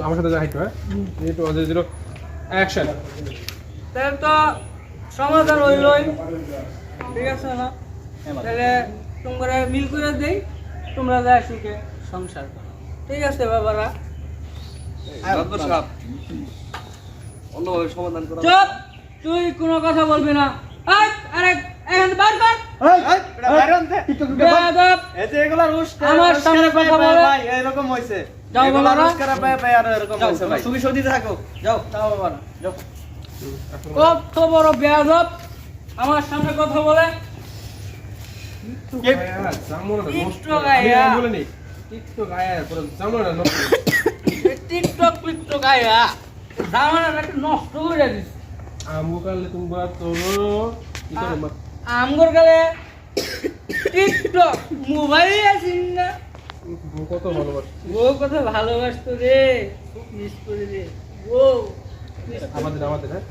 আমার সাথে হাইট হ্যাঁ two one zero zero action তাহলে তো সমাধান হইলই ঠিক আছে না? তাহলে তোমরা মিল করে দেই তোমরা যা সুখে সংসার ঠিক আছে বাবারা অন্যভাবে সমাধান করা তুই কোনো কথা বলবি না। আরে এখান বার কর। আমার সামনে কথা বলে। এরকম হয়েছে যাও বাবারা। যাও তুমি সদিতে থাকো। যাও। যাও বাবারা যাও। কত বড় বেয়াদব। আমার সামনে কথা বলে। টিকটক আয়া। বলে নি টিকটক আয়া। পুরো জানো না এই টিকটক টিকটক আয়া। জামানাটাকে নষ্ট করে দিস আমগো কালে তোমরা তোরো কি করে মা? কালে টিকটক মোবাইল আছিস না। বউ কত ভালোবাসতো ও কত ভালোবাসতো রে। খুব মিস করে রে। ও আমাদের আমাদের হ্যাঁ?